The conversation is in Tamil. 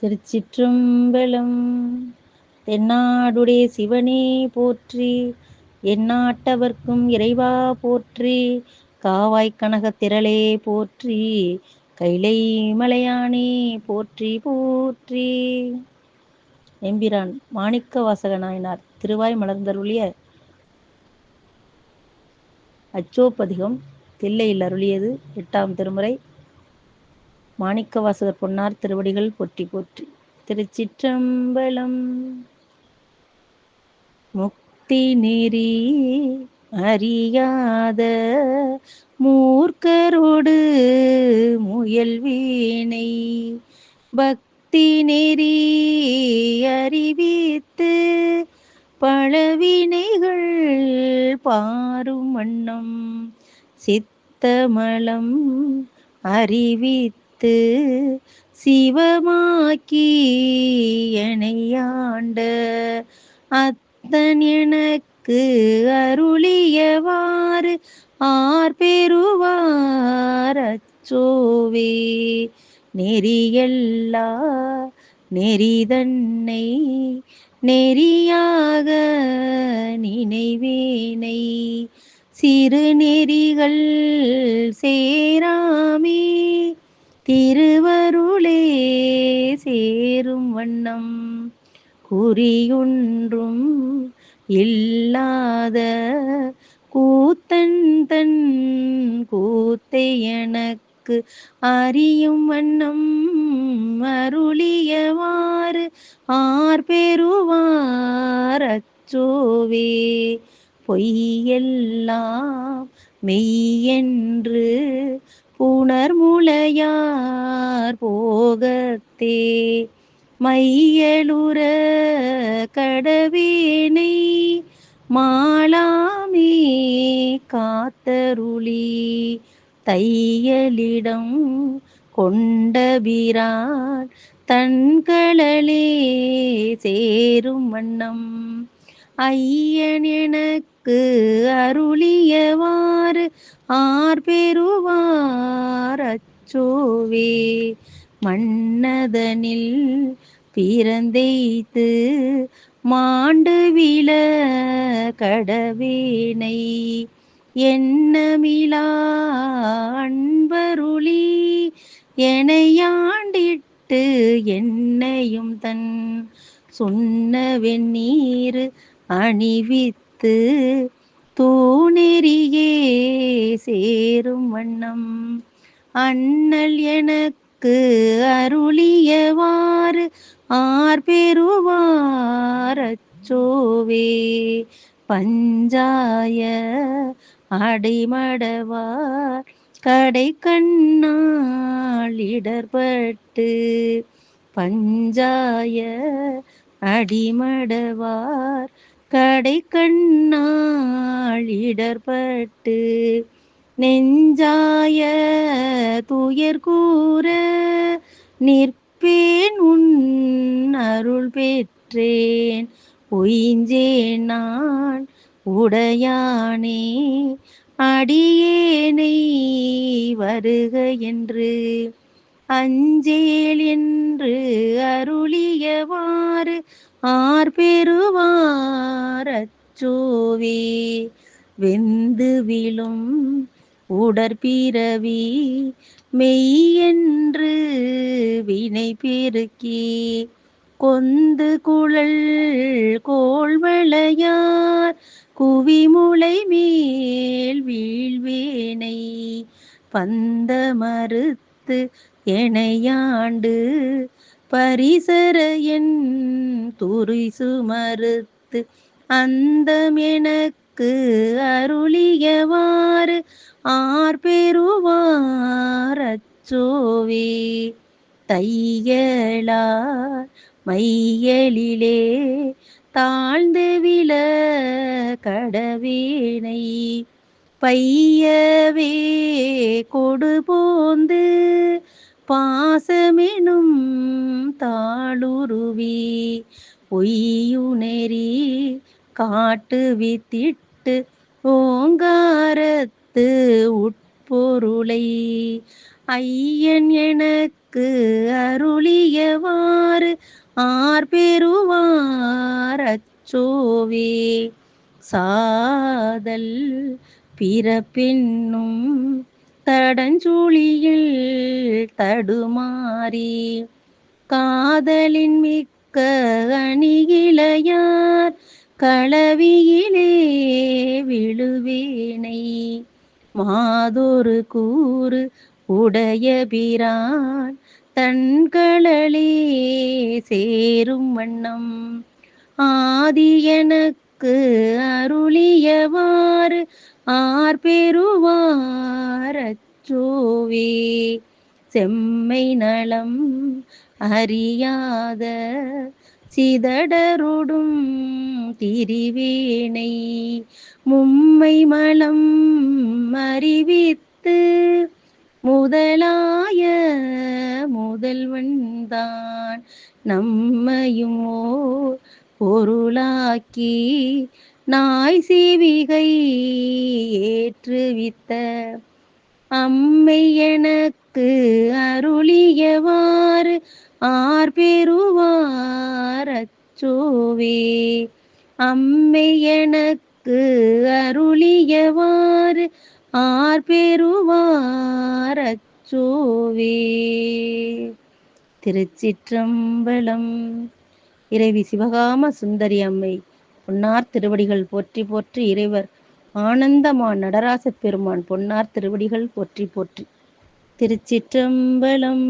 திருச்சிற்றம்பலம். தென்னாடுடைய சிவனே போற்றி எந்நாட்டவர்க்கும் இறைவா போற்றி காவாய் கனக திரளே போற்றி கைலை மலையானே போற்றி போற்றி. எம்பிரான் மாணிக்க வாசக நாயனார் திருவாய் மலர்ந்தருளிய அச்சோப்பதிகம் தில்லையில் அருளியது எட்டாம் திருமுறை. மாணிக்கவாசகர் பொன்னார் திருவடிகள் போற்றி போற்றி. திருச்சிற்றம்பலம் முக்தி நெறி அறியாத மூர்க்கரோடு முயல் வீணை. பக்தி நெறி அறிவித்து பழவினைகள் பாரும் வண்ணம். சித்தமலம் அறிவித்து சேர்த்து சிவமாக்கி எனையாண்ட அத்தன் எனக்கு அருளியவாறு ஆர் பெறுவார் அச்சோவே. நெறியல்லா நெறிதன்னை நெறியாக நினைவேனை. சிறு நெறிகள் சேராமே. திருவருளே சேரும் வண்ணம் குறியொன்றும் இல்லாத கூத்தன் தன் கூத்தை எனக்கு அறியும் வண்ணம் அருளியவாறு ஆர் பெறுவார் அச்சோவே. பொய்யெல்லாம் மெய்யென்று புணர்முளையார் போகத்தே. மையலுற கடவேனை மாலாமே காத்தருளி. தையலிடம் கொண்டபிரான் தன்களே சேரும் வண்ணம். ஐயன் எனக்கு அருளியவாறு ஆர் பெறுவார் அச்சோவே. மன்னதனில் பிறந்தைத்து மாண்டு விழ கடவேனை. என்னமிலா அன்பருளி எனையாண்டிட்டு என்னையும் தன் சொன்ன வெந்நீர் அணிவித்து தூணெறியே சேரும் வண்ணம். அண்ணல் எனக்கு அருளியவாறு ஆர் பெறுவார் அச்சோவே. பஞ்சாய அடைமடவார் கடை கண்ணால் பஞ்சாய அடிமடவார் கடை கண்ணால் இடர்பட்டு நெஞ்சாய துயர் கூற நிற்பேன் உன் அருள் பெற்றேன். பொய்ஞ்சேன் நான் உடையானே அடியேனை வருக என்று. அஞ்சேல் என்று அருளியவாறு ஆர் பெறுவார் வெந்து விழும் உடற்பிறவி மெய்யென்று வினை பெருக்கி. கொந்து குழல் கோள்வளையார் குவிமுளை மேல் வீழ்வேனை. பந்த மறுத்து எனையாண்டு பரிசரையன் துரிசு சுமறுத்து அந்தம் எனக்கு அருளியவாறு ஆர் பெறுவார் அச்சோவே. தையலார் மையலிலே தாழ்ந்து விழ கடவேனை. பையவே கொடு போந்து பாசமெனும் தாளுருவி பொய்யுணெறி காட்டு வித்திட்டு ஓங்காரத்து உட்பொருளை ஐயன் எனக்கு அருளியவாறு பெறுவார் ஆர் பெறுவார் அச்சோவே. சாதல் பிறப்பென்னும் தடஞ்சூழியில் தடுமாறி காதலின் மிக்க அணிகிளையார் களவியிலே விழுவேனை. மாதொரு கூறு உடைய பிரான் தன்களே சேரும் வண்ணம். ஆதி எனக்கு அருளியவாறு ஆர் பெறுவார் செம்மை நலம் அறியாத சிதடருடும் திரிவேணை. மும்மை மலம் அறிவித்து முதலாய முதல்வன்தான் நம்மையும் ஓர் பொருளாக்கி நாய் சீவிகை ஏற்றுவித்த அம்மை எனக்கு அருளியவாறு ஆர் பெறுவார் அச்சோவே. அம்மை எனக்கு அருளியவாறு ஆர் பெறுவார் அச்சோவே. திருச்சிற்றம்பலம் இறைவி சிவகாம சுந்தரி அம்மை. பொன்னார் திருவடிகள் போற்றி போற்றி இறைவர். ஆனந்தமான் நடராச பெருமான் பொன்னார் திருவடிகள் போற்றி போற்றி. திருச்சிற்றம்பலம்